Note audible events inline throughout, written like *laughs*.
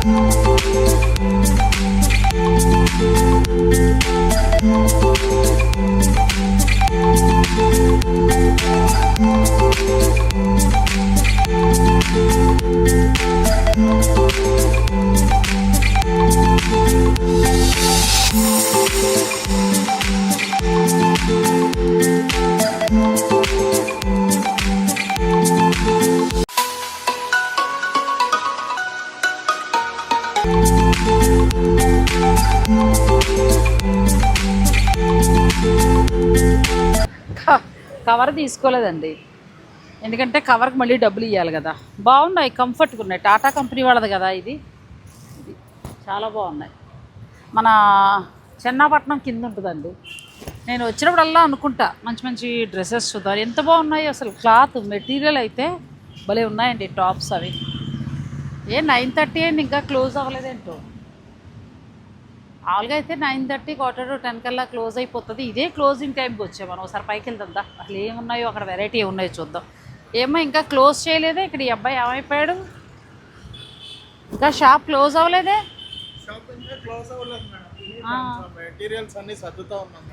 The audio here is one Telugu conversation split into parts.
క- తీసుకోలేదండి. ఎందుకంటే కవర్కి మళ్ళీ డబ్బులు ఇవ్వాలి కదా. బాగున్నాయి కంఫర్ట్గా ఉన్నాయి. టాటా కంపెనీ వాళ్ళది కదా ఇది. ఇది చాలా బాగున్నాయి. మన చెన్నాపట్నం కింద ఉంటుందండి. నేను వచ్చినప్పుడల్లా అనుకుంటా మంచి మంచి డ్రెస్సెస్ చూద్దాం ఎంత బాగున్నాయి అసలు క్లాత్ మెటీరియల్ అయితే భలే ఉన్నాయండి టాప్స్ అవి. ఏ నైన్ థర్టీ అండి ఇంకా క్లోజ్ అవ్వలేదేంటో. మామూలుగా అయితే నైన్ థర్టీ క్వార్టర్ టెన్ కల్లా క్లోజ్ అయిపోతుంది. ఇదే క్లోజింగ్ టైంకి వచ్చాం మనం. ఒకసారి పైకి వెళ్తుందా అసలు ఏమున్నాయో అక్కడ వెరైటీ ఏమున్నాయో చూద్దాం. ఏమో ఇంకా క్లోజ్ చేయలేదే? ఇక్కడ ఈ అబ్బాయి ఏమైపోయాడు? ఇంకా షాప్ క్లోజ్ అవ్వలేదే?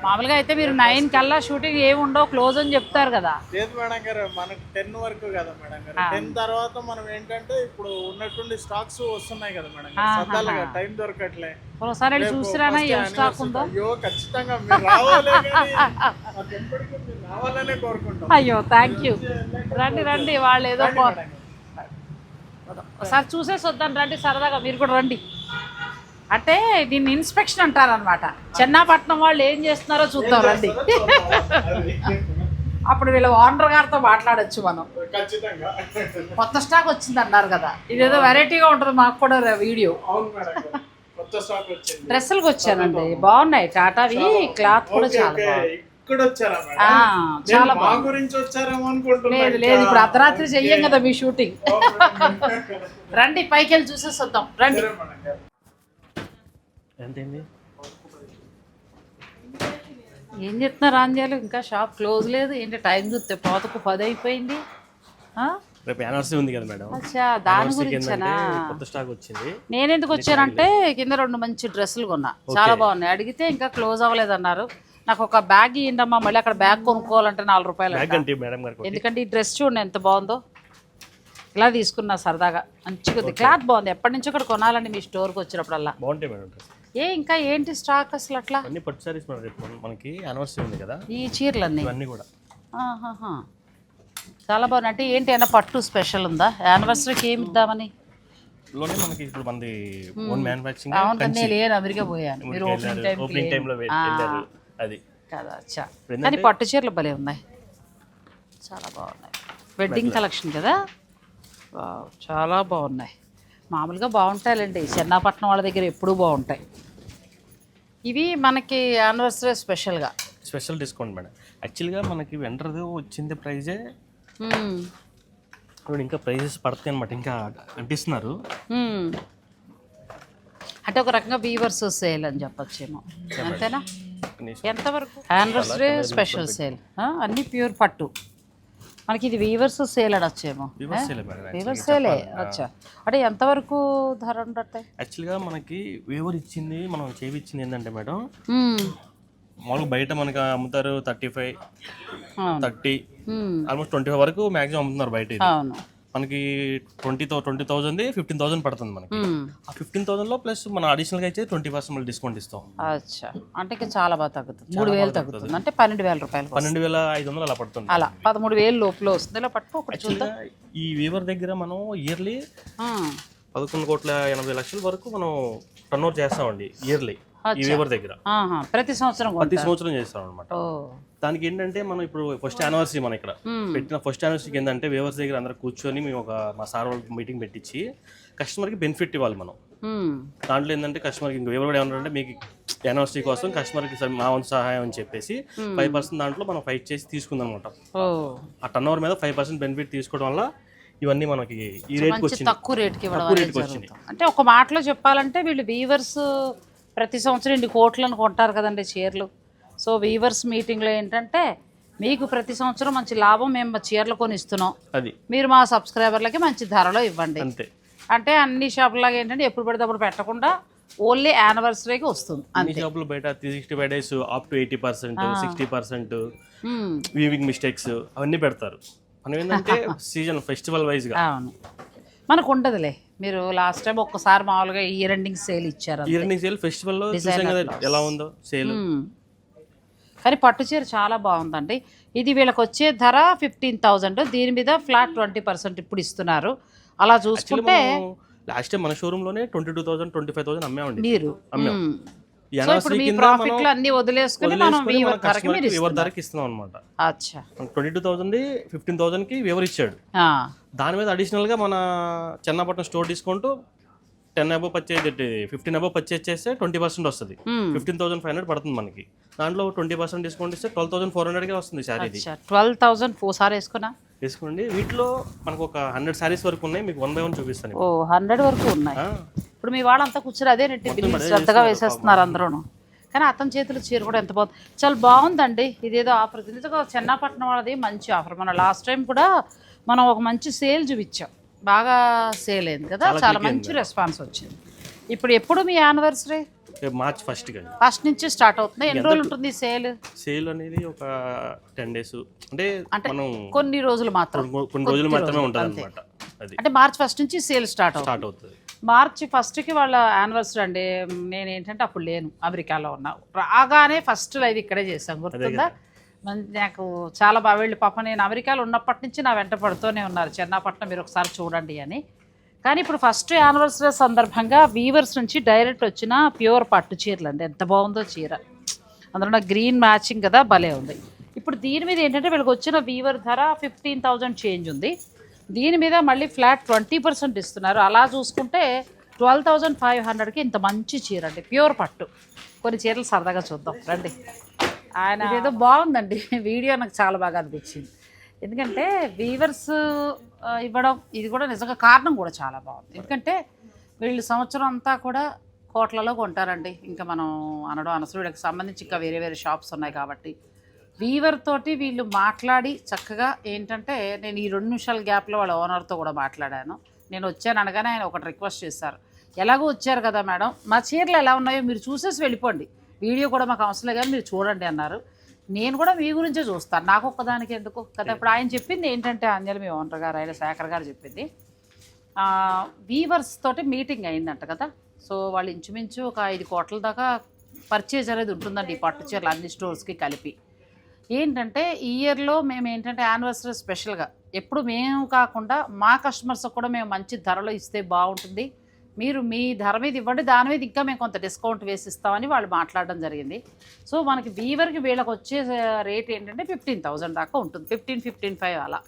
మామూలుగా అయితే మీరు నైన్ కల్లా షూటింగ్ ఏమి ఉండవు క్లోజ్ అని చెప్తారు కదా. లేదు మేడం గారు మనకు టెన్ వరకు కదా మేడం గారు. టెన్ తర్వాత మనం ఏంటంటే ఇప్పుడు ఉన్నటువంటి స్టాక్స్ వస్తున్నాయి కదా మేడం టైం దొరకట్లే. ఒకసారి వెళ్ళి చూసిరానా ఏం స్టాక్. ఉందో? అయ్యో థ్యాంక్ *laughs* యూ రండి రండి వాళ్ళు ఏదో. ఒకసారి చూసేసి వద్దాం రండి సరదాగా మీరు కూడా రండి. అంటే దీన్ని ఇన్స్పెక్షన్ అంటారనమాట చెన్నాపట్నం వాళ్ళు ఏం చేస్తున్నారో చూద్దాం రండి. అప్పుడు వీళ్ళ ఓనర్ గారితో మాట్లాడొచ్చు మనం. కొత్త స్టాక్ వచ్చింది అన్నారు కదా. ఇదేదో వెరైటీగా ఉంటుంది మాకు కూడా వీడియో. డ్రెస్సులకు వచ్చానండి బాగున్నాయి. టాటావి క్లాత్ కూడా చాలా ఓకే. బాగుంది. ఇక్కడ వచ్చారా మేడం? ఆ, నేను చాలా మా బాగుంది. గురించి వచ్చారేమో అనుకుంటున్నా లేదు. లేదు ఇప్పుడు అర్ధరాత్రి చెయ్యం. కదా మీ షూటింగ్. రండి పైకి వెళ్ళి చూసేసి వద్దాం రండి ఏం చెప్తున్నారు ఆంజాలు ఇంకా షాప్ క్లోజ్ లేదు. ఏంటి టైం చూస్తే పోతకు పది అయిపోయింది ఆ? రేపు యానివర్సరీ ఉంది కదా మేడం. దాని Anniversary కి గురించేనా? ఏంటంటే కొత్త స్టాక్ వచ్చింది. నేను ఎందుకు వచ్చానంటే కింద రెండు మంచి డ్రెస్సులు కొన్నా. చాలా బాగున్నాయి. అడిగితే ఇంకా క్లోజ్ అవ్వలేదు అన్నారు నాకు ఒక బ్యాగ్ ఇయ్యండమ్మా మళ్ళీ అక్కడ బ్యాగ్ కొనుక్కోవాలంటే నాలుగు రూపాయలు ఎందుకంటే ఈ డ్రెస్ చూడండి ఎంత బాగుందో. ఇలా తీసుకున్నా సరదాగా. మంచిగా క్లాత్ బాగుంది. ఎప్పటి నుంచో ఇక్కడ కొనాలండి మీ స్టోర్కి వచ్చినప్పుడల్లా. బాగుంటాయి మేడం ఏ ఇంకా ఏంటి స్టాక్ అసలు అట్లా? అన్ని పట్టు సారీస్ మనకి యానివర్సరీ ఉంది కదా. ఈ చీరలన్నీ? ఇవన్నీ కూడా. చాలా బాగుంది అంటే ఏంటి అయినా పట్టు స్పెషల్ ఉందా? యానివర్సరీకి ఏమి ఇద్దామని? లోనే మనకి ఇప్పుడు మనది ఓన్ మ్యానుఫాక్చరింగ్ అవును కదా నేను లేను అమెరికా పోయాను. మీరు ఓపెనింగ్ టైం ఓపెనింగ్ టైంలో వెళ్ళారు. అది. కదా అచ్చా. కానీ పట్టు చీరలు భలే ఉన్నాయి. చాలా బాగున్నాయి. వెడ్డింగ్ కలెక్షన్ కదా? చాలా బాగున్నాయి. మామూలుగా బాగుంటాయిలేండి. చెన్నాపట్నం వాళ్ళ దగ్గర ఎప్పుడూ బాగుంటాయి. ఇవి మనకి యానివర్సరీ స్పెషల్గా స్పెషల్ డిస్కౌంట్ మేడం. యాక్చువల్గా మనకి వెంటర్ది వచ్చింది ప్రైజే. ఇప్పుడు ఇంకా ప్రైజెస్ పడతాయి అనమాట ఇంకా అంటిస్తున్నారు. అంటే ఒక రకంగా వీవర్స్ సేల్ అని చెప్పొచ్చేమో. అంతేనా? ఎంతవరకు యానివర్సరీ స్పెషల్ సేల్ అన్ని ప్యూర్ పట్టు. మనకి ఇది వీవర్స్ సేల్ మేడం వీవర్స్ సేలే అచ్చా. అంటే ఎంతవరకు ధర ఉండటాయి యాక్చువల్గా మనకి వేవర్ ఇచ్చింది మనం చేవి ఇచ్చింది ఏంటంటే మేడం. మామూలుగా బయట మనకి అమ్ముతారు thirty five. Thirty. Almost twenty five వరకు మాక్సిమం అమ్ముతున్నారు బయట ఇది అవును. మనకి twenty twenty thousand fifteen thousand పడుతుంది మనకి. ఆ ఫిఫ్టీన్ థౌసండ్లో ప్లస్ మనం అడిషనల్గా అయితే ట్వంటీ పర్సెంట్ మళ్ళీ డిస్కౌంట్ ఇస్తాం. అచ్చా. అంటే ఇంకా చాలా బాగా తగ్గుతుంది. మూడు వేలు తగ్గుతుంది. అంటే పన్నెండు వేల రూపాయలు పన్నెండు వేల ఐదు వందలు అలా పడుతుంది. అలా. పదమూడు వేలు లోపల వస్తుంది. ఇలా పట్టు ఒకటి చూద్దాం. ఈ వీవర్ దగ్గర మనం ఇయర్లీ ఆ. పదకొండు కోట్ల ఎనభై లక్షల వరకు మనం టర్న్ ఓవర్ చేస్తామండి ఇయర్లీ ఈ వీవర్ దగ్గర. ప్రతి సంవత్సరం. ప్రతి సంవత్సరం చేస్తాం అనమాట దానికి ఏంటంటే మనం ఇప్పుడు ఫస్ట్ యానివర్సరీ మన ఇక్కడ. పెట్టిన ఫస్ట్ యానివర్సరీకి ఏంటంటే వేవర్స్ దగ్గర అందరూ కూర్చొని మేము ఒక మా సార్ వాళ్ళకి మీటింగ్ పెట్టించి కస్టమర్కి బెనిఫిట్ ఇవ్వాలి మనం. దాంట్లో ఏంటంటే కస్టమర్కి ఇంకా ఎవరు కూడా ఏమన్నారంటే మీకు యానివర్సరీ కోసం కస్టమర్కి సరే మా వంతు సహాయం అని చెప్పేసి ఫైవ్ పర్సెంట్ దాంట్లో మనం ఫైట్ చేసి తీసుకుందాం అనమాట ఓ ఆ టర్న్ ఓవర్ మీద ఫైవ్ పర్సెంట్ బెనిఫిట్ తీసుకోవడం వల్ల ఇవన్నీ మనకి ఈ రేట్కి వచ్చింది తక్కువ రేట్కి తక్కువ వచ్చింది. అంటే ఒక మాటలో చెప్పాలంటే వీళ్ళు వీవర్స్ ప్రతి సంవత్సరం ఇన్ని కోట్లను కొంటారు కదండి చీరలు సో వీవర్స్ మీటింగ్లో ఏంటంటే మీకు ప్రతి సంవత్సరం మంచి లాభం మేము చీరలు కొని ఇస్తున్నాం అది. మీరు మా సబ్స్క్రైబర్లకి మంచి ధరలో ఇవ్వండి. అంతే. అంటే అన్ని షాపులాగా ఏంటంటే ఎప్పుడు పడితే అప్పుడు పెట్టకుండా ఓన్లీ యానివర్సరీకి వస్తుంది. అన్ని షాపులు బయట three sixty five days up to eighty percent sixty percent. Weaving mistakes అవన్నీ పెడతారు. మనం ఏంటంటే సీజన్ ఫెస్టివల్ వైజ్గా అవును. మనకు ఉండదులే మీరు లాస్ట్ టైం ఒక్కసారి మామూలుగా ఇయర్ ఎండింగ్ సేల్ ఇచ్చారు. ఇయర్ సేల్ ఫెస్టివల్లో చూసాం కదా ఎలా ఉందో సేల్ మ్మ్. కానీ పట్టు చీర చాలా బాగుందండి. ఇది వీళ్ళకి వచ్చే ధర ఫిఫ్టీన్ థౌజండ్ దీని మీద ఫ్లాట్ ట్వంటీ పర్సెంట్ ఇప్పుడు ఇస్తున్నారు. అలా చూసుకుంటే లాస్ట్ టైం మన షోరూమ్లోనే twenty two thousand twenty five thousand అమ్మామండి. మీరు. అమ్మాం. సో ఇప్పుడు మీ అన్ని వదిలేసుకుని మనం వీవర్ ధరకి మీరు. ధరకి ఇస్తున్నాం. అనమాట అచ్చా. ట్వంటీ టూ థౌసండ్ ఫిఫ్టీన్ థౌసండ్కి ఎవరు ఇచ్చాడు. దాని మీద అడిషనల్గా మన Chennapatnam store discount ten above purchase fifteen above purchase చేస్తే ట్వంటీ పర్సెంట్ వస్తుంది. ఫిఫ్టీన్ థౌసండ్ ఫైవ్ హండ్రెడ్ పడుతుంది మనకి. దాంట్లో ట్వంటీ పర్సెంట్ డిస్కౌంట్ ఇస్తే ట్వెల్వ్ థౌసండ్ ఫోర్ హండ్రెడ్కి వస్తుంది శారీది. అచ్చా. ట్వెల్వ్ థౌజండ్ ఫోర్ సార్ వేసుకున్నా? తీసుకోండి వీటిలో మనకు ఒక హండ్రెడ్ శారీస్ వరకు ఉన్నాయి. మీకు వన్ బై వన్ చూపిస్తాను ఓ హండ్రెడ్ వరకు ఉన్నాయి. ఇప్పుడు మీ వాళ్ళంతా కూర్చొని అదే నెట్టి శ్రద్ధగా వేసేస్తున్నారు అందరూను. కానీ అతని చేతులు చీర కూడా ఎంత బాగుంది. చాలా బాగుందండి. ఇదేదో ఆఫర్. నిజంగా చెన్నాపట్నం వాళ్ళది మంచి ఆఫర్. మన లాస్ట్ టైం కూడా మనం ఒక మంచి సేల్ చూపించాం. బాగా సేల్ అయింది కదా. చాలా మంచి రెస్పాన్స్ వచ్చింది. ఇప్పుడు ఎప్పుడు మీ యానివర్సరీ? మార్చ్ ఫస్ట్ కదా. ఫస్ట్ నుంచి స్టార్ట్ అవుతుంది ఎన్ని రోజులు ఉంటుంది సేల్? సేల్ అనేది ఒక టెన్ డేస్. అంటే మనం కొన్ని రోజులు మాత్రం. కొన్ని- రోజులు మాత్రమే ఉంటుంది అనమాట అంటే మార్చ్ ఫస్ట్ నుంచి సేల్ స్టార్ట్ అవుతుంది. స్టార్ట్ అవుతుంది. మార్చి ఫస్ట్కి వాళ్ళ యానివర్సరీ అండి. నేను ఏంటంటే అప్పుడు లేను. అమెరికాలో ఉన్నా. రాగానే ఫస్ట్ లైవ్ ఇక్కడే చేశాం. గుర్తుందా? నాకు చాలా బాగా వెళ్ళి పాప నేను అమెరికాలో ఉన్నప్పటి నుంచి నా వెంట పడుతూనే ఉన్నారు. చెన్నాపట్నం మీరు ఒకసారి చూడండి అని. కానీ ఇప్పుడు ఫస్ట్ యానివర్సరీ సందర్భంగా వీవర్స్ నుంచి డైరెక్ట్ వచ్చిన ప్యూర్ పట్టు చీరలు అండి. ఎంత బాగుందో చీర. అందులో గ్రీన్ మ్యాచింగ్ కదా భలే ఉంది. ఇప్పుడు దీని మీద ఏంటంటే వీళ్ళకి వచ్చిన వీవర్ ధర ఫిఫ్టీన్ థౌజండ్ చేంజ్ ఉంది. దీని మీద మళ్ళీ ఫ్లాట్ ట్వంటీ పర్సెంట్ ఇస్తున్నారు. అలా చూసుకుంటే ట్వెల్వ్ థౌజండ్ ఫైవ్ హండ్రెడ్కి ఇంత మంచి చీర అండి. ప్యూర్ పట్టు. కొన్ని చీరలు సరదాగా చూద్దాం. రండి. ఆయన ఏదో బాగుందండి. *laughs* వీడియో నాకు చాలా బాగా అనిపించింది. ఎందుకంటే వీవర్స్ ఇవ్వడం ఇది కూడా నిజంగా కారణం కూడా చాలా బాగుంది. ఎందుకంటే వీళ్ళు సంవత్సరం అంతా కూడా కోట్లలో కొంటారండి. ఇంకా మనం అనడం అనసరం వీళ్ళకి సంబంధించి ఇంకా వేరే వేరే షాప్స్ ఉన్నాయి కాబట్టి. వీవర్ తోటి వీళ్ళు మాట్లాడి చక్కగా ఏంటంటే నేను ఈ రెండు నిమిషాల గ్యాప్లో వాళ్ళ ఓనర్తో కూడా మాట్లాడాను. నేను వచ్చాను అనగానే ఆయన ఒకటి రిక్వెస్ట్ చేశారు. ఎలాగో వచ్చారు కదా మేడం? మా చీరలు ఎలా ఉన్నాయో మీరు చూసేసి వెళ్ళిపోండి. వీడియో కూడా మాకు అవసరం లేదు కానీ మీరు చూడండి అన్నారు. నేను కూడా మీ గురించే చూస్తాను. నాకు ఒక్కదానికి ఎందుకు? కదా ఇప్పుడు ఆయన చెప్పింది ఏంటంటే అంజలి మీ ఓనర్ గారు ఆయన శేఖర్ గారు చెప్పింది. వీవర్స్ తోటి మీటింగ్ అయిందంట కదా. సో వాళ్ళు ఇంచుమించు ఒక ఐదు కోట్ల దాకా పర్చేజ్ అనేది ఉంటుందండి ఈ పట్టు చీరలు అన్ని స్టోర్స్కి కలిపి. ఏంటంటే ఈ ఇయర్లో మేము ఏంటంటే యానివర్సరీ స్పెషల్గా ఎప్పుడు మేము కాకుండా మా కస్టమర్స్ కూడా మేము మంచి ధరలో ఇస్తే బాగుంటుంది. మీరు మీ ధర మీద ఇవ్వండి దాని మీద ఇంకా మేము కొంత డిస్కౌంట్ వేసి ఇస్తామని వాళ్ళు మాట్లాడడం జరిగింది. సో మనకి వీవర్కి వీళ్ళకి వచ్చే రేట్ ఏంటంటే ఫిఫ్టీన్ థౌజండ్ దాకా ఉంటుంది. ఫిఫ్టీన్ ఫిఫ్టీన్ ఫైవ్ అలా.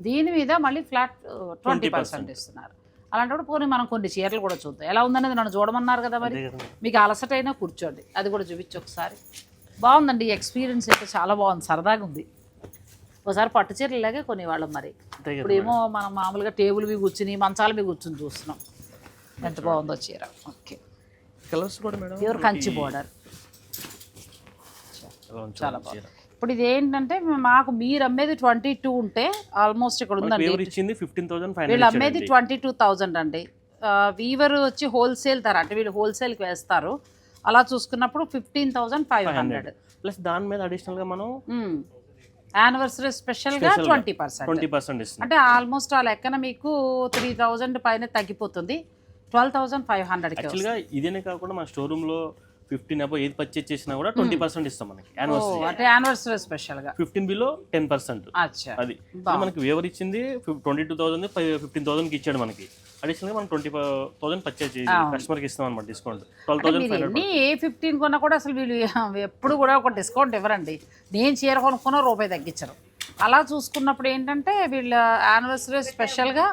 దీని మీద మళ్ళీ ఫ్లాట్ ట్వంటీ పర్సెంట్ ఇస్తున్నారు. అలాంటప్పుడు పోనీ మనం కొన్ని చీరలు కూడా చూద్దాం. ఎలా ఉందనేది నన్ను చూడమన్నారు కదా మరి. మీకు అలసట అయినా కూర్చోండి. అది కూడా చూపించు ఒకసారి. బాగుందండి ఎక్స్పీరియన్స్ అయితే చాలా బాగుంది సరదాగా ఉంది. ఒకసారి పట్టు చీరలు ఇలాగే కొనేవాళ్ళం మరి. ఇప్పుడేమో మనం మామూలుగా టేబుల్ మీద కూర్చుని మంచాల మీద కూర్చుని చూస్తున్నాం. ఎంత బాగుందో చీర. ఓకే కలర్స్ కూడా మేడం ప్యూర్ కంచి బోర్డర్ చాలా చీర. ఇప్పుడు ఇది ఏంటంటే మాకు మీరు అమ్మేది ట్వంటీ టూ ఉంటే ఆల్మోస్ట్ ఇక్కడ ఉందండి ఎవరు ఇచ్చింది ఫిఫ్టీన్ థౌసండ్ ఫైవ్ వీళ్ళు అమ్మేది ట్వంటీ టూ థౌజండ్ అండి. వీవర్ వచ్చి హోల్సేల్ ధర అంటే వీళ్ళు హోల్సేల్కి వేస్తారు. అలా చూసుకున్నప్పుడు fifteen thousand five hundred plus దాని మీద అడిషనల్గా మనం యానివర్సరీ స్పెషల్గా ట్వంటీ పర్సెంట్ ట్వంటీ పర్సెంట్ అంటే ఆల్మోస్ట్ ఆ లెక్కన మీకు త్రీ థౌజండ్ పైన తగ్గిపోతుంది. ట్వెల్వ్ థౌజండ్ ఫైవ్ హండ్రెడ్కి యాక్చువల్గా ఇదేనే కాకుండా మన షోరూమ్లో ఫిఫ్టీన్ అబో ఏది పర్చేజ్ చేసినా కూడా ట్వంటీ పర్సెంట్ ఇస్తాం మనకి యానివర్సరీ అంటే యానివర్సరీ స్పెషల్గా ఫిఫ్టీన్ బిలో టెన్ పర్సెంట్ అది. మనకి వేవర్ ఇచ్చింది ట్వంటీ టూ థౌసండ్ ఫిఫ్టీన్ థౌసండ్కి ఇచ్చాడు మనకి. అడిషనల్గా మనం ట్వంటీ థౌసండ్ పర్చేజ్ కస్టమర్కి ఇస్తాం అనమాట డిస్కౌంట్ ట్వెల్వ్ థౌసండ్ ఏ ఫిఫ్టీన్ కొన్నా కూడా అసలు వీళ్ళు ఎప్పుడు కూడా ఒక డిస్కౌంట్ ఇవ్వరండి. నేను చీర కొనుక్కున్న రూపాయి తగ్గించరు. అలా చూసుకున్నప్పుడు ఏంటంటే వీళ్ళ యానివర్సరీ స్పెషల్గా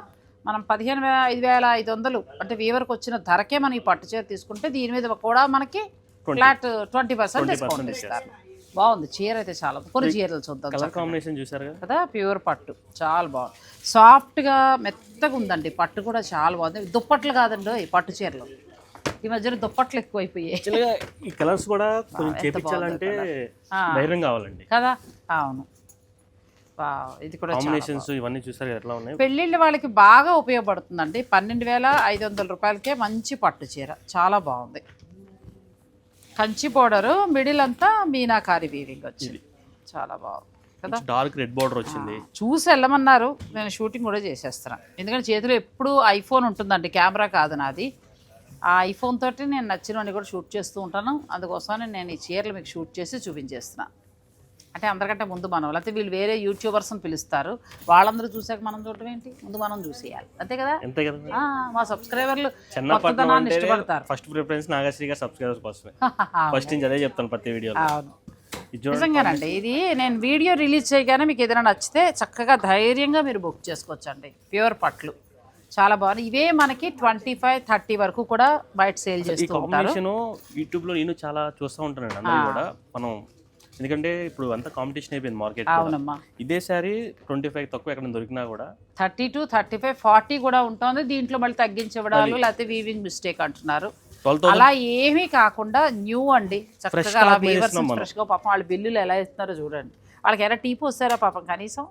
మనం పదిహేను ఐదు వేల ఐదు వందలు అంటే వీవర్కి వచ్చిన ధరకే మనం ఈ పట్టు చీర తీసుకుంటే దీని మీద కూడా మనకి ఫ్లాట్ ట్వంటీ పర్సెంట్ డిస్కౌంట్ ఇస్తారు. బాగుంది. చీర అయితే చాలా. కొన్ని చీరలు చూద్దాం కలర్ కాంబినేషన్ చూసారు కదా? ప్యూర్ పట్టు. చాలా బాగుంది. సాఫ్ట్గా మెత్తగా ఉందండి. పట్టు కూడా చాలా బాగుంది. దుప్పట్లు కాదండి ఈ పట్టు చీరలు. ఈ మధ్యన దుప్పట్లు ఎక్కువైపోయాయి. ఈ కలర్స్ కూడా కొంచెం చేపించాలంటే ధైర్యం కావాలండి. కదా? అవును. ఇది కూడా కాంబినేషన్స్ ఇవన్నీ చూసారు ఎట్లా ఉన్నాయి? పెళ్ళిళ్ళ వాళ్ళకి బాగా ఉపయోగపడుతుందండి. పన్నెండు వేల ఐదు వందల రూపాయలకే మంచి పట్టు చీర చాలా బాగుంది. కంచి బోర్డరు మిడిల్ అంతా మీనాకారి వీవింగ్ వచ్చింది. చాలా బాగుంది. కదా? డార్క్ రెడ్ బార్డర్ వచ్చింది. చూసి వెళ్ళమన్నారు. నేను షూటింగ్ కూడా చేసేస్తున్నాను. ఎందుకంటే చేతిలో ఎప్పుడు ఐఫోన్ ఉంటుందండి కెమెరా కాదు నాది. ఆ ఐఫోన్ తోటి నేను నచ్చినవన్నీ కూడా షూట్ చేస్తూ ఉంటాను. అందుకోసమని నేను ఈ చీరలు మీకు షూట్ చేసి చూపించేస్తున్నా. అంటే అందరికంటే ముందు మనం లేకపోతే వీళ్ళు వేరే యూట్యూబర్స్ని పిలుస్తారు. వాళ్ళందరూ చూసాక మనం చూడటం ఏంటి? ముందు మనం చూసేయాలి. అంతే కదా? అంతే కదా ఆ, మా సబ్స్క్రైబర్లు కొత్తదనాన్ని ఇష్టపడతారు. ఫస్ట్ ప్రిఫరెన్స్ నాగశ్రీ గారు సబ్స్క్రైబర్స్ కోసమే. *laughs* ఫస్ట్ నుంచి అదే చెప్తాను ప్రతి వీడియోలో. అవును. నిజంగానండి ఇది నేను వీడియో రిలీజ్ చేయగానే మీకు ఏదైనా నచ్చితే చక్కగా ధైర్యంగా మీరు బుక్ చేసుకోవచ్చండి. ప్యూర్ పట్లు. చాలా బాగుంది. ఇవే మనకి ట్వంటీ ఫైవ్ థర్టీ వరకు కూడా బయట సేల్ చేస్తూ ఉంటారు. యూట్యూబ్లో నేను చాలా చూస్తూ ఉంటానండి అందరూ కూడా. మనం ఎందుకంటే ఇప్పుడు అంతా కాంపిటీషన్ అయిపోయింది మార్కెట్ అవునమ్మా. ఇదే సారీ ట్వంటీ ఫైవ్ తక్కువ ఎక్కడ దొరికినా కూడా thirty to thirty five forty కూడా ఉంటుంది. దీంట్లో మళ్ళీ తగ్గించబడాలు లేకపోతే వీవింగ్ మిస్టేక్ అంటున్నారు. అలా ఏమీ కాకుండా న్యూ అండి. చక్కగా అలా వీవర్స్. ఫ్రెష్గా పాపం వాళ్ళ బిల్లులు ఎలా ఇస్తున్నారో చూడండి. వాళ్ళకి ఎలా టీ పోస్తారా పాపం కనీసం?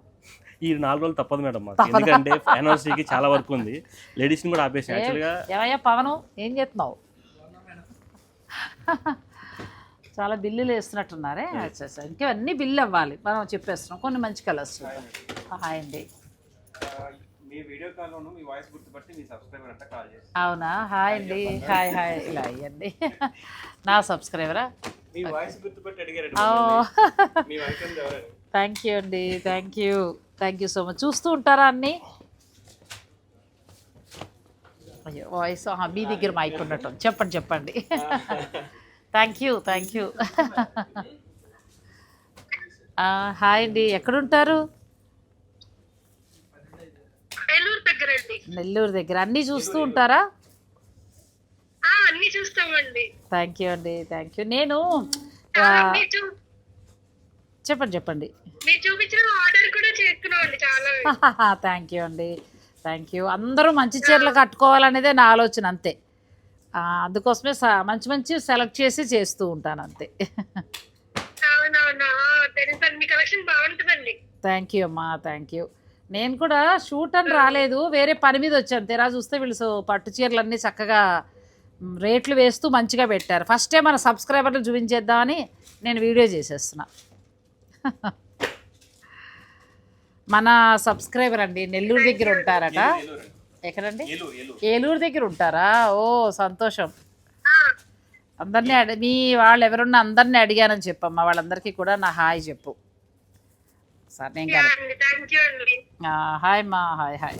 ఈ నాలుగు రోజులు తప్పదు మేడం ఎందుకంటే యానివర్సరీకి చాలా వర్క్ ఉంది. లేడీస్ని కూడా ఆపేసి. యాక్చువల్గా ఏమయ్యా పవను ఏం చేస్తున్నావు? చాలా బిల్లులు వేస్తున్నట్టున్నారే? అచ్చా అచ్చా. ఇంకవన్నీ బిల్లు అవ్వాలి. మనం చెప్పేస్తున్నాం. కొన్ని మంచి కలర్స్ హాయ్ అండి మీ వీడియో కాల్లోను మీ వాయిస్ గుర్తుపట్టి మీ సబ్స్క్రైబర్ అంతా కాల్ చేసి అవునా? హాయ్ అండి. Hi hi. ఇలా అయ్యండి. నా సబ్స్క్రైబరా? మీ వాయిస్ గుర్తుపట్టి అడిగారు. మీ వైఫ్ ఎవరని థ్యాంక్ యూ అండి. Thank you. Thank you so much. చూస్తూ ఉంటారా అన్ని? అయ్యో వాయిస్ మీ దగ్గర మైక్ ఉన్నట్టు చెప్పండి చెప్పండి. Thank you thank you hi అండి. ఎక్కడుంటారు? నెల్లూరు దగ్గర. అన్నీ చూస్తూ ఉంటారా? అన్ని చూస్తామండి. థ్యాంక్ యూ అండి థ్యాంక్ యూ నేను చెప్పండి చెప్పండి. మీరు చూపించిన ఆర్డర్ కూడా చేస్తున్నామండి చాలా. *laughs* థ్యాంక్ యూ అండి థ్యాంక్ యూ అందరూ మంచి చీరలు కట్టుకోవాలనేదే నా ఆలోచన అంతే. అందుకోసమే స- మంచి మంచి సెలెక్ట్ చేసి చేస్తూ ఉంటాను అంతే. అవునవునా? తెలుసండి మీ కలెక్షన్ బాగుంటుందండి. థ్యాంక్ యూ అమ్మా థ్యాంక్ యూ. నేను కూడా షూట్ అని రాలేదు వేరే పని మీద వచ్చాను. తెరా చూస్తే వీళ్ళు సో పట్టు చీరలన్నీ చక్కగా మ్, రేట్లు వేస్తూ మంచిగా పెట్టారు. ఫస్టే మన సబ్స్క్రైబర్లు చూపించేద్దామని నేను వీడియో చేసేస్తున్నా. *laughs* మన సబ్స్క్రైబర్ అండి నెల్లూరు దగ్గర ఉంటారట. ఎక్కడండి? ఏలూరు దగ్గర ఉంటారా? ఓ సంతోషం. అందరినీ అడి మీ వాళ్ళు ఎవరున్నా అందరినీ అడిగానని చెప్పమ్మా. వాళ్ళందరికీ కూడా నా హాయ్ చెప్పు. సార్ నేను కదా హాయ్ మా hi hi.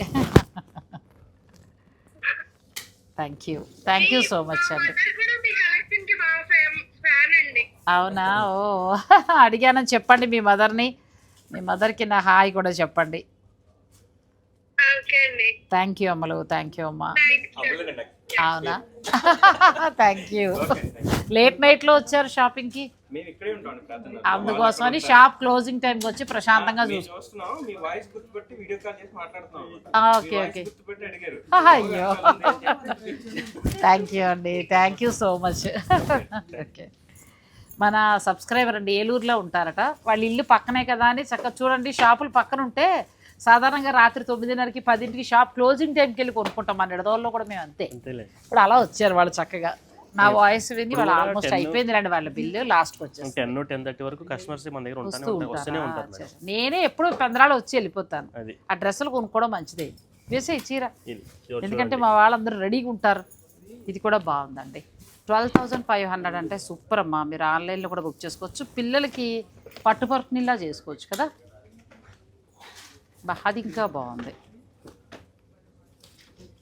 Thank you. Thank you so much అండి. మదర్ కూడా మీ కలెక్షన్కి బాగా ఫ్యాన్ అండి. అవునా? ఓ *laughs* అడిగానని చెప్పండి మీ మదర్ని. మీ మదర్కి నా హాయ్ కూడా చెప్పండి. థ్యాంక్ యూ అమ్మలు థ్యాంక్ యూ అమ్మా. అవునా? Thank you. *laughs* లేట్ వచ్చారు షాపింగ్కి? మేము ఇక్కడే ఉంటాం ప్రార్థన అందుకోసమని షాప్ క్లోజింగ్ టైంకి వచ్చి ప్రశాంతంగా చూసి చూస్తున్నాం. మీ వాయిస్ గుర్తుపట్టి వీడియో కాల్ చేసి మాట్లాడుతున్నాం ఓకే ఓకే. గుర్తుపట్టి అడిగారు. *laughs* అయ్యో. థ్యాంక్ యూ అండి. Thank you so much. *laughs* Okay. మన సబ్స్క్రైబర్ అండి ఏలూరులో ఉంటారట. వాళ్ళ ఇల్లు పక్కనే కదా అని చక్కగా చూడండి. షాపులు పక్కన ఉంటే సాధారణంగా రాత్రి తొమ్మిదిన్నరకి పదింటికి షాప్ క్లోజింగ్ టైంకి వెళ్ళి కొనుక్కుంటాం మన ఎడదోళ్ళలో కూడా మేము అంతే. ఇప్పుడు అలా వచ్చారు వాళ్ళు చక్కగా. నా వాయిస్ విని వాళ్ళు ఆల్మోస్ట్ 10 అయిపోయింది రండి వాళ్ళ బిల్లు లాస్ట్కి వచ్చేసి టెన్ టెన్ థర్టీ వరకు కస్టమర్స్ మన దగ్గర వస్తూనే ఉంటారా. నేనే ఎప్పుడు పెందరాలు వచ్చి వెళ్ళిపోతాను. ఆ డ్రెస్సులు కొనుక్కోవడం మంచిదే. వేసే చీర. ఎందుకంటే మా వాళ్ళందరూ రెడీగా ఉంటారు. ఇది కూడా బాగుందండి. ట్వెల్వ్ థౌజండ్ ఫైవ్ హండ్రెడ్ అంటే సూపర్ అమ్మా. మీరు ఆన్లైన్లో కూడా బుక్ చేసుకోవచ్చు. పిల్లలకి పట్టుపరుపునిలా చేసుకోవచ్చు కదా. అది ఇంకా బాగుంది.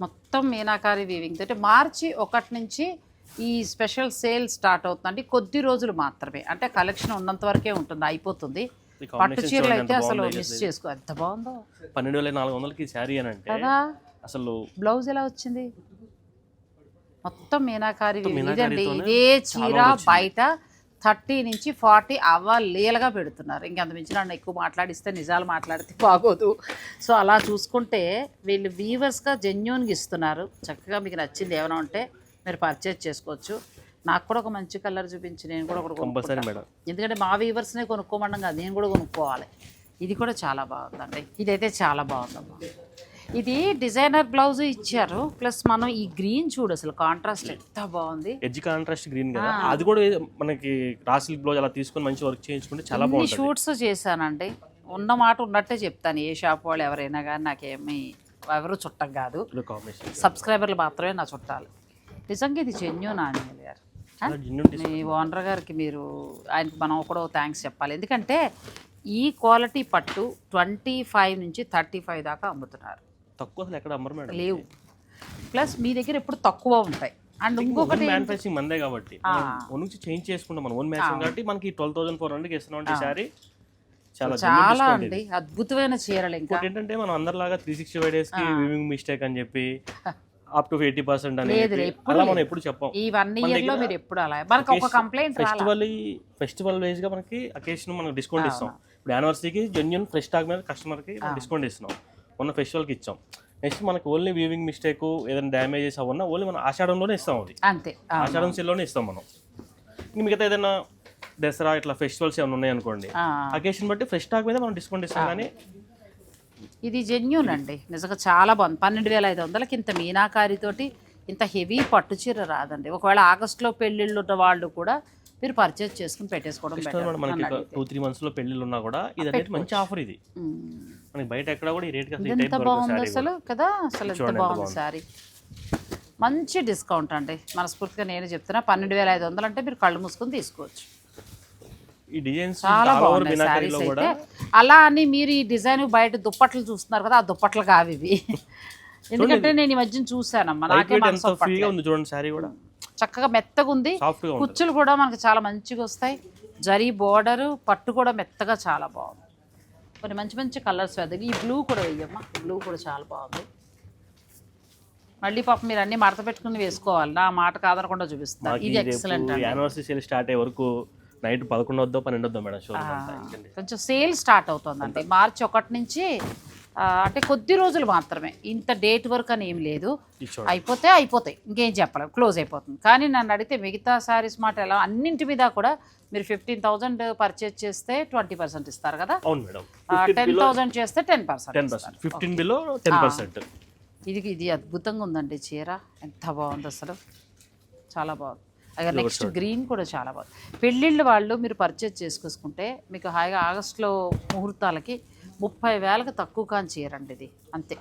మొత్తం మీనాకారి వీవింగ్ తోటి మార్చి ఒకటి నుంచి ఈ స్పెషల్ సేల్ స్టార్ట్ అవుతుందండి. కొద్ది రోజులు మాత్రమే. అంటే కలెక్షన్ ఉన్నంత వరకే ఉంటుంది అయిపోతుంది. పట్టు చీరలు అయితే అసలు మిస్. చేసుకో. ఎంత బాగుందో. పన్నెండు వేల నాలుగు వందలకి శారీ అని అంటే కదా? అసలు బ్లౌజ్ ఎలా వచ్చింది? మొత్తం మీనాకారి. ఇదండి ఇదే చీర. బయట థర్టీ నుంచి ఫార్టీ అవ్వలేలుగా పెడుతున్నారు. ఇంకంత మించి నన్ను ఎక్కువ మాట్లాడిస్తే నిజాలు మాట్లాడితే బాగోదు. సో అలా చూసుకుంటే వీళ్ళు వీవర్స్గా జెన్యున్గా ఇస్తున్నారు. చక్కగా మీకు నచ్చింది ఏమైనా ఉంటే మీరు పర్చేజ్ చేసుకోవచ్చు. నాకు కూడా ఒక మంచి కలర్ చూపించి నేను కూడా ఒకటి. మేడం. ఎందుకంటే మా వీవర్స్నే కొనుక్కోమన్నాం కదా నేను కూడా కొనుక్కోవాలి. ఇది కూడా చాలా బాగుందండి. ఇదైతే చాలా బాగుందమ్మా. ఇది డిజైనర్ బ్లౌజ్ ఇచ్చారు. ప్లస్ మనం ఈ గ్రీన్ చూడు అసలు కాంట్రాస్ట్ ఎంత బాగుంది. ఎడ్జ్ కాంట్రాస్ట్ గ్రీన్ కదా. అది కూడా మనకి రా సిల్క్ బ్లౌజ్ అలా తీసుకొని మంచి వర్క్ చేయించుకుంటే చాలా బాగుంటుంది. షూట్స్ చేశానండి. ఉన్న మాట ఉన్నట్టే చెప్తాను. ఏ షాప్ వాళ్ళు ఎవరైనా కానీ నాకేమీ ఎవరు చుట్టం కాదు. సబ్స్క్రైబర్లు మాత్రమే నా చుట్టాలు. నిజంగా ఇది జెన్యున్ ఆంజనేయులు గారు? మీ ఓనర్ గారికి మీరు ఆయనకి మనం కూడా థ్యాంక్స్ చెప్పాలి. ఎందుకంటే ఈ క్వాలిటీ పట్టు ట్వంటీ ఫైవ్ నుంచి థర్టీ ఫైవ్ దాకా అమ్ముతున్నారు. తక్కువ అసలు ఎక్కడ అమ్మరు మేడం లేవు. ప్లస్ మీ దగ్గర ఎప్పుడు తక్కువ ఉంటాయి. అండ్ ఇంకొకటి మ్యానుఫాక్చరింగ్ మందే కాబట్టి. ఓన్ నుంచి చేంజ్ చేసుకుంటాం మనం ఓన్ మ్యాచింగ్ కాబట్టి మనకి ట్వెల్వ్ థౌసండ్ ఫోర్ హండ్రెడ్కి ఇస్తున్నాం అంటే సారీ చాలా అండి. అద్భుతమైన చీరలు ఇంకా. ఏంటంటే మనం అందరిలాగా త్రీ సిక్స్టీ ఫైవ్ డేస్కి వివింగ్ మిస్టేక్ అని చెప్పి అప్ టు ఎయిటీ పర్సెంట్ అని లేదు, చెప్పి, ఎప్పుడు అలా మనం ఎప్పుడు చెప్పాం. ఈ వన్ ఇయర్లో మీరు ఎప్పుడు అలా? మనకు ఒక కంప్లైంట్ ఫెస్టివల్ ఫెస్టివల్ వైజ్గా మనకి అకేషన్ మనం డిస్కౌంట్ ఇస్తాం. ఇప్పుడు యానివర్సరీకి జెన్యున్ ఫ్రెష్ స్టాక్ మీద కస్టమర్కి డిస్కౌంట్ ఇస్తున్నాం. మొన్న ఫెస్టివల్కి ఇచ్చాం. నెక్స్ట్ మనకి ఓన్లీ వీవింగ్ మిస్టేక్ ఏదైనా డ్యామేజెస్ అవన్నా ఓన్లీ మనం ఆషాఢంలోనే ఇస్తాం అది. అంతే. ఆషాఢం సేల్లోనే ఇస్తాం మనం. ఇంక మిగతా ఏదైనా దసరా ఇట్లా ఫెస్టివల్స్ ఏమైనా ఉన్నాయి అనుకోండి. అకేషన్ బట్టి ఫ్రెష్ స్టాక్ మీద మనం డిస్కౌంట్ ఇస్తాం కానీ ఇది జెన్యున్ అండి. నిజంగా చాలా బాగుంది. పన్నెండు వేల ఐదు వందలకి ఇంత మీనాకారితోటి ఇంత హెవీ పట్టు చీర రాదండి. ఒకవేళ ఆగస్టులో పెళ్ళిళ్ళు ఉన్న వాళ్ళు కూడా మీరు పర్చేజ్ చేసుకుని పెట్టేసుకోవడం బెటర్ మనకి టూ త్రీ మంత్స్లో పెళ్ళిళ్ళు ఉన్నా కూడా ఇది అనేది మంచి ఆఫర్ ఇది. మనకి బయట ఎక్కడ కూడా ఈ రేట్ ఎంత బాగుంది అసలు కదా? అసలు ఎంత బాగుంది సారీ మంచి డిస్కౌంట్ అండి. మనస్ఫూర్తిగా నేను చెప్తున్నా పన్నెండు వేల ఐదు వందలు అంటే మీరు కళ్ళు మూసుకొని తీసుకోవచ్చు. ఈ డిజైన్స్ చాలా బాగున్నాయి శారీస్ కూడా అయితే. అలా అని మీరు ఈ డిజైన్ బయట దుప్పట్లు చూస్తున్నారు కదా ఆ దుప్పట్లు కావు ఇవి *laughs* ఎందుకంటే నేను ఈ మధ్యన చూసానమ్మా నాకే మనసు ఉంది చూడండి శారీ కూడా. చక్కగా మెత్తగా ఉంది. కుచ్చులు కూడా మనకు చాలా మంచిగా వస్తాయి. జరీ బోర్డర్ పట్టు కూడా మెత్తగా చాలా బాగుంది. కొన్ని మంచి మంచి కలర్స్ వెదగి ఈ బ్లూ కూడా వేయమ్మా బ్లూ కూడా చాలా బాగుంది. మళ్ళీ పాపం మీరు అన్ని మడత పెట్టుకుని వేసుకోవాలి నా మాట కాదనకుండా చూపిస్తున్నారు. ఇది ఎక్సలెంట్ అండి. యానివర్సరీ సేల్ స్టార్ట్ అయ్యే వరకు నైట్ పదకొండు వద్దో పన్నెండు వద్దో మేడం. కొంచెం సేల్ స్టార్ట్ అవుతుందండి. మార్చి ఒకటి నుంచి అంటే కొద్ది రోజులు మాత్రమే. ఇంత డేట్ వరకు అని ఏం లేదు. అయిపోతే అయిపోతాయి. ఇంకేం చెప్పలేం. క్లోజ్ అయిపోతుంది. కానీ నన్ను అడిగితే మిగతా శారీస్ మాట ఎలా అన్నింటి మీద కూడా మీరు ఫిఫ్టీన్ థౌజండ్ పర్చేజ్ చేస్తే ట్వంటీ పర్సెంట్ ఇస్తారు కదా? టెన్ థౌజండ్ చేస్తే ten percent ten percent. Fifteen below ten percent. ఇది ఇది అద్భుతంగా ఉందండి చీర. ఎంత బాగుంది అసలు. చాలా బాగుంది. అదే నెక్స్ట్ గ్రీన్ కూడా చాలా బాగుంది. పెళ్ళిళ్ళు వాళ్ళు మీరు పర్చేజ్ చేసుకొసుకుంటే మీకు హాయిగా ఆగస్టులో ముహూర్తాలకి ముప్పై వేలకు తక్కువ కాని చీర అండి ఇది. అంతే.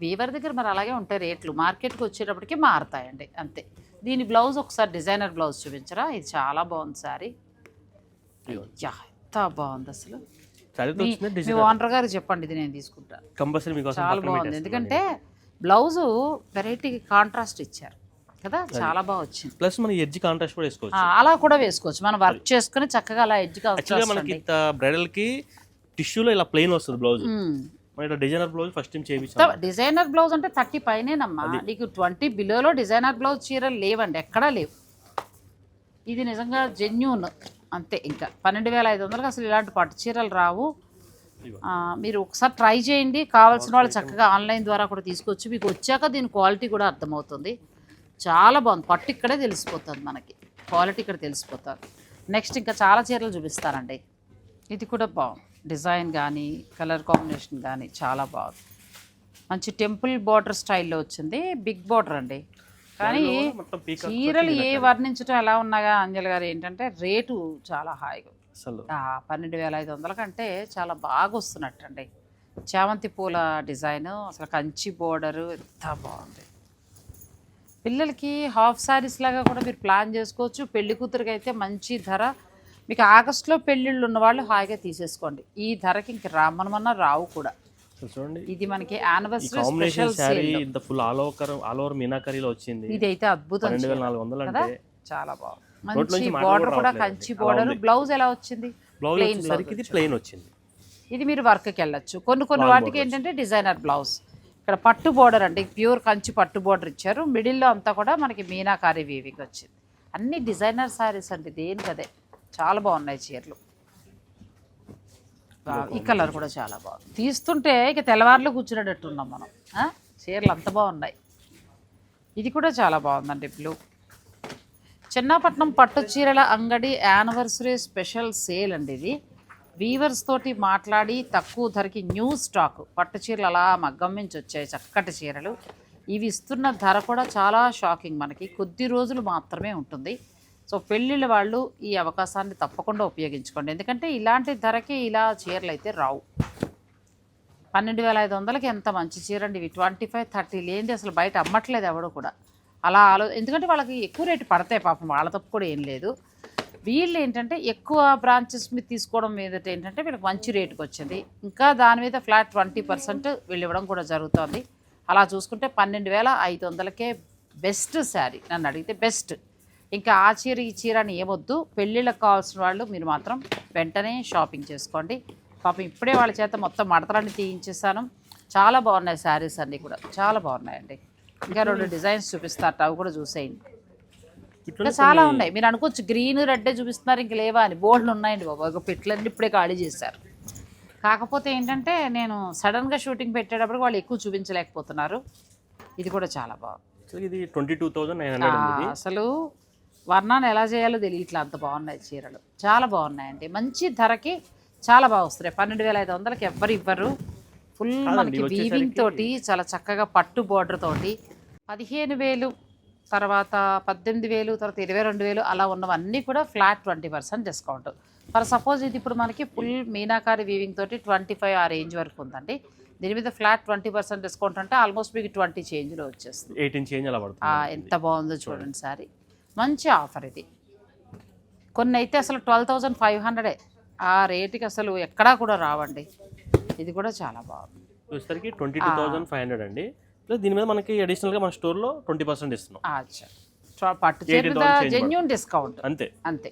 వీవర్ దగ్గర మరి అలాగే ఉంటాయి రేట్లు. మార్కెట్కి వచ్చేటప్పటికి మారుతాయండి. అంతే. దీని బ్లౌజ్ ఒకసారి డిజైనర్ బ్లౌజ్ చూపించరా? ఇది చాలా బాగుంది సారీ ఎంత బాగుంది అసలు. మీ ఓనర్ గారు చెప్పండి ఇది నేను తీసుకుంటాను కంపల్సరీ చాలా బాగుంది. ఎందుకంటే బ్లౌజు వెరైటీ కాంట్రాస్ట్ ఇచ్చారు. కదా? చాలా బాగా వచ్చింది. ప్లస్ మన ఎడ్జ్ కాంట్రాస్ట్ కూడా వేసుకోవచ్చు. అలా కూడా వేసుకోవచ్చు. మనం వర్క్ చేసుకుని చక్కగా అలా మనకి ఇంత బ్రైడల్కి టిష్యూలో ఇలా ప్లెయిన్ వస్తుంది బ్లౌజ్ మన డిజైనర్ బ్లౌజ్ ఫస్ట్ టైం చేయించాం డిజైనర్ బ్లౌజ్ అంటే థర్టీ పైనేనమ్మా. నీకు ట్వంటీ బిలోలో డిజైనర్ బ్లౌజ్ చీరలు లేవండి ఎక్కడా లేవు. ఇది నిజంగా జెన్యూన్ అంతే ఇంకా. పన్నెండు వేల ఐదు వందలకు అసలు ఇలాంటి పట్టు చీరలు రావు. మీరు ఒకసారి ట్రై చేయండి. కావాల్సిన వాళ్ళు చక్కగా ఆన్లైన్ ద్వారా కూడా తీసుకోవచ్చు మీకు వచ్చాక దీని క్వాలిటీ కూడా అర్థమవుతుంది. చాలా బాగుంది. పట్టు ఇక్కడే తెలిసిపోతుంది మనకి. క్వాలిటీ ఇక్కడ తెలిసిపోతుంది. నెక్స్ట్ ఇంకా చాలా చీరలు చూపిస్తానండి. ఇది కూడా బాగుంది. డిజైన్ కానీ కలర్ కాంబినేషన్ కానీ చాలా బాగుంది. మంచి టెంపుల్ బార్డర్ స్టైల్లో వచ్చింది. బిగ్ బార్డర్ అండి. కానీ చీరలు ఏ వర్ణించడం ఎలా ఉన్నాగా అంజలి గారు ఏంటంటే రేటు చాలా హాయిగా. అసలు. పన్నెండు వేల ఐదు వందల కంటే చాలా బాగా వస్తున్నట్టండి. చామంతి పూల డిజైన్ అసలు కంచి బోర్డరు ఎంత బాగుంది. పిల్లలకి హాఫ్ శారీస్ లాగా కూడా మీరు ప్లాన్ చేసుకోవచ్చు. పెళ్ళి కూతురికి అయితే మంచి ధర మీకు ఆగస్టులో పెళ్ళిళ్ళు ఉన్న వాళ్ళు హాయిగా తీసేసుకోండి. ఈ ధరకి ఇంక రామనమన్నా రావు కూడా. చూడండి ఇది మనకి యానివర్సరీ కాంబినేషన్ స్పెషల్ శారీ ఇంత full all over all over మీనాకరీలో వచ్చింది. ఇది అయితే అద్భుతం వేల. నాలుగు వందలు కదా? అంటే చాలా బాగుంది. మంచి బార్డర్ కూడా. కంచి బార్డర్. బ్లౌజ్ ఎలా వచ్చింది? బ్లౌజ్ వచ్చేసరికి ఇది ప్లెయిన్ వచ్చింది. ఇది మీరు వర్క్కి వెళ్ళొచ్చు. కొన్ని కొన్ని వాటికి ఏంటంటే డిజైనర్ బ్లౌజ్ ఇక్కడ పట్టు బోర్డర్ అండి. ప్యూర్ కంచి పట్టు బోర్డర్ ఇచ్చారు. మిడిల్లో అంతా కూడా మనకి మీనాకారి వీవింగ్ వచ్చింది. అన్ని డిజైనర్ శారీస్ అండి. దేనికి అదే చాలా బాగున్నాయి చీరలు. ఈ కలర్ కూడా చాలా బాగుంది. తీస్తుంటే ఇక తెల్లవారులో కూర్చునేటట్టు ఉన్నాం మనం? చీరలు అంత బాగున్నాయి. ఇది కూడా చాలా బాగుందండి బ్లూ. చిన్నపట్నం పట్టు చీరల అంగడి యానివర్సరీ స్పెషల్ సేల్ అండి ఇది. వీవర్స్ తోటి మాట్లాడి తక్కువ ధరకి న్యూ స్టాక్. పట్టు చీరలు అలా మగ్గం నుంచి వచ్చాయి చక్కటి చీరలు. ఇవి ఇస్తున్న ధర కూడా చాలా షాకింగ్ మనకి. కొద్ది రోజులు మాత్రమే ఉంటుంది. సో పెళ్ళిళ్ళ వాళ్ళు ఈ అవకాశాన్ని తప్పకుండా ఉపయోగించుకోండి. ఎందుకంటే ఇలాంటి ధరకి ఇలా చీరలు అయితే రావు. పన్నెండు వేల ఐదు వందలకి ఎంత మంచి చీర అండి ఇవి ట్వంటీ ఫైవ్ థర్టీ లేనిది అసలు బయట అమ్మట్లేదు ఎవడు కూడా. అలా ఆలో ఎందుకంటే వాళ్ళకి ఎక్కువ రేటు పడతాయి పాపం. వాళ్ళ తప్పు కూడా ఏం లేదు. వీళ్ళు ఏంటంటే ఎక్కువ బ్రాంచెస్ మీద తీసుకోవడం మీద ఏంటంటే వీళ్ళకి మంచి రేటుకి వచ్చింది. ఇంకా దాని మీద ఫ్లాట్ ట్వంటీ పర్సెంట్ వీళ్ళు ఇవ్వడం కూడా జరుగుతుంది. అలా చూసుకుంటే పన్నెండు వేల ఐదు వందలకే బెస్ట్ శారీ నన్ను అడిగితే బెస్ట్ ఇంకా ఆ చీర ఈ చీర అని ఏమొద్దు. పెళ్ళిళ్ళకి కావాల్సిన వాళ్ళు మీరు మాత్రం వెంటనే షాపింగ్ చేసుకోండి. పాపం ఇప్పుడే వాళ్ళ చేత మొత్తం మడతలన్నీ తీయించేసాను చాలా బాగున్నాయి శారీస్ అన్నీ కూడా. చాలా బాగున్నాయండి. ఇంకా రెండు డిజైన్స్ చూపిస్తారట. అవి కూడా చూసేయండి. ఇంకా చాలా ఉన్నాయి. మీరు అనుకోవచ్చు గ్రీన్ రెడ్ చూపిస్తున్నారు. ఇంక లేవా అని. బోర్డులు ఉన్నాయండి బాబా. ఒక పెట్లన్నీ ఇప్పుడే ఖాళీ చేశారు. కాకపోతే ఏంటంటే నేను సడన్గా షూటింగ్ పెట్టేటప్పుడు వాళ్ళు ఎక్కువ చూపించలేకపోతున్నారు. ఇది కూడా చాలా బాగుంది. ఇది ట్వంటీ టూ. ఆ, అసలు వర్ణాన్ని ఎలా చేయాలో తెలియట్లా అంత బాగున్నాయి చీరలు. చాలా బాగున్నాయండి. మంచి ధరకి చాలా బాగా వస్తున్నాయి. పన్నెండు వేల ఐదు వందలకి ఎవ్వరు ఇవ్వరు. ఫుల్ మనకి వీవింగ్ తోటి చాలా చక్కగా పట్టు బోర్డర్ తోటి పదిహేను వేలు తర్వాత పద్దెనిమిది వేలు తర్వాత ఇరవై రెండు వేలు అలా ఉన్నవన్నీ కూడా flat twenty percent discount for suppose ఇది ఇప్పుడు మనకి ఫుల్ మీనాకారి వీవింగ్ తోటి ట్వంటీ ఫైవ్ ఆ రేంజ్ వరకు ఉందండి. దీని మీద ఫ్లాట్ ట్వంటీ పర్సెంట్ డిస్కౌంట్ అంటే ఆల్మోస్ట్ మీకు ట్వంటీ చేంజ్లో వచ్చేస్తుంది. ఎయిటీన్ చేంజ్ అలా ఎంత బాగుందో చూడండి సారీ. మంచి ఆఫర్ ఇది. కొన్ని అయితే అసలు ట్వెల్వ్ థౌజండ్ ఫైవ్ హండ్రెడే ఆ రేటుకి అసలు ఎక్కడా కూడా రావండి. ఇది కూడా చాలా బాగుంది. వచ్చేసరికి twenty two thousand five hundred అండి. ప్లస్ దీని మీద మనకి అడిషనల్గా మన స్టోర్లో ట్వంటీ పర్సెంట్ ఇస్తున్నాం అచ్చా. పట్టు చీర మీద 18,000 change జెన్యున్ డిస్కౌంట్ అంతే. అంతే.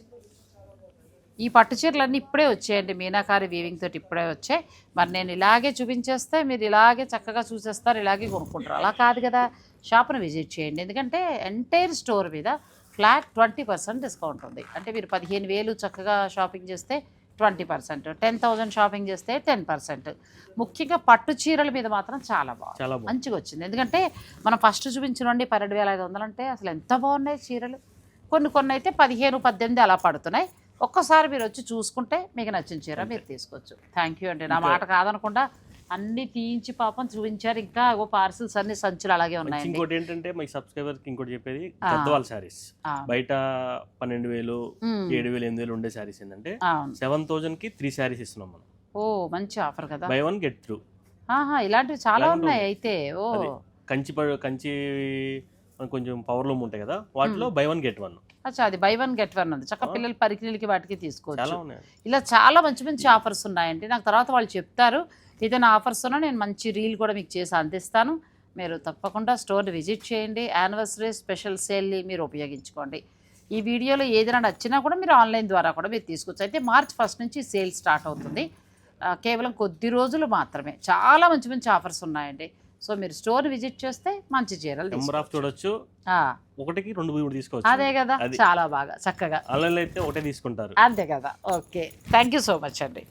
ఈ పట్టు చీరలన్నీ ఇప్పుడే వచ్చాయండి. మీనాకారి వీవింగ్ తోటి ఇప్పుడే వచ్చాయి. మరి నేను ఇలాగే చూపించేస్తే మీరు ఇలాగే చక్కగా చూసేస్తారు ఇలాగే కొనుక్కుంటారు. అలా కాదు కదా. షాప్ను విజిట్ చేయండి. ఎందుకంటే ఎంటైర్ స్టోర్ మీద ఫ్లాట్ ట్వంటీ పర్సెంట్ డిస్కౌంట్ ఉంది. అంటే మీరు పదిహేను వేలు చక్కగా షాపింగ్ చేస్తే twenty percent ten thousand shopping చేస్తే టెన్ పర్సెంట్. ముఖ్యంగా పట్టు చీరల మీద మాత్రం చాలా బాగుంది. మంచిగా వచ్చింది. ఎందుకంటే మనం ఫస్ట్ చూపించినండి పన్నెండు వేల ఐదు వందలు అంటే అసలు ఎంత బాగున్నాయి చీరలు. కొన్ని కొన్ని అయితే పదిహేను పద్దెనిమిది అలా పడుతున్నాయి. ఒక్కసారి మీరు వచ్చి చూసుకుంటే మీకు నచ్చిన చీర మీరు తీసుకోవచ్చు. థ్యాంక్ యూ అండి. నా మాట కాదనకుండా అన్ని తీయించి పాపం చూపించారు. ఇంకా ఓ పార్సిల్స్ అన్ని సంచులు అలాగే ఉన్నాయండి. ఇంకోటి ఏంటంటే మీ సబ్స్క్రైబర్కి ఇంకోటి చెప్పేది పెద్దవాళ్ళ శారీస్. బయట పన్నెండు వేలు ఏడు వేలు ఎనిమిది వేలు ఉండే శారీస్ ఏంటంటే సెవెన్ థౌసండ్కి త్రీ శారీస్ ఇస్తున్నాం మనం. ఓ మంచి ఆఫర్ కదా. Buy one get two. ఆహా ఇలాంటివి చాలా ఉన్నాయి ఉన్నాయి. అయితే. ఓ. కంచి కంచి కొంచెం పవర్ లూమ్ ఉంటాయి కదా వాటిలో బై వన్ గెట్ వన్. అచ్చా అది బై వన్ గెట్ వన్ ఉంది చక్క పిల్లలు పరికిణీలకి వాటికి తీసుకోవచ్చు. ఉన్నాయి. ఇలా చాలా మంచి మంచి ఆఫర్స్ ఉన్నాయండి. నాకు తర్వాత వాళ్ళు చెప్తారు. ఏదైనా ఆఫర్స్ ఉన్నా నేను మంచి రీల్ కూడా మీకు చేసి అందిస్తాను. మీరు తప్పకుండా స్టోర్ని విజిట్ చేయండి. యానివర్సరీ స్పెషల్ సేల్ని మీరు ఉపయోగించుకోండి. ఈ వీడియోలో ఏదైనా నచ్చినా కూడా మీరు ఆన్లైన్ ద్వారా కూడా మీరు తీసుకోవచ్చు. అయితే మార్చ్ ఫస్ట్ నుంచి సేల్ స్టార్ట్ అవుతుంది. కేవలం కొద్ది రోజులు మాత్రమే. చాలా మంచి మంచి ఆఫర్స్ ఉన్నాయండి. సో మీరు స్టోర్ విజిట్ చేస్తే మంచి చీరలు నెంబర్ ఆఫ్ చూడొచ్చు. ఒకటికి రెండు మూడు తీసుకోవచ్చు. అదే కదా. చాలా బాగా. చక్కగా. అయితే ఒకటే తీసుకుంటారు. అంతే కదా. Okay. Thank you so much అండి.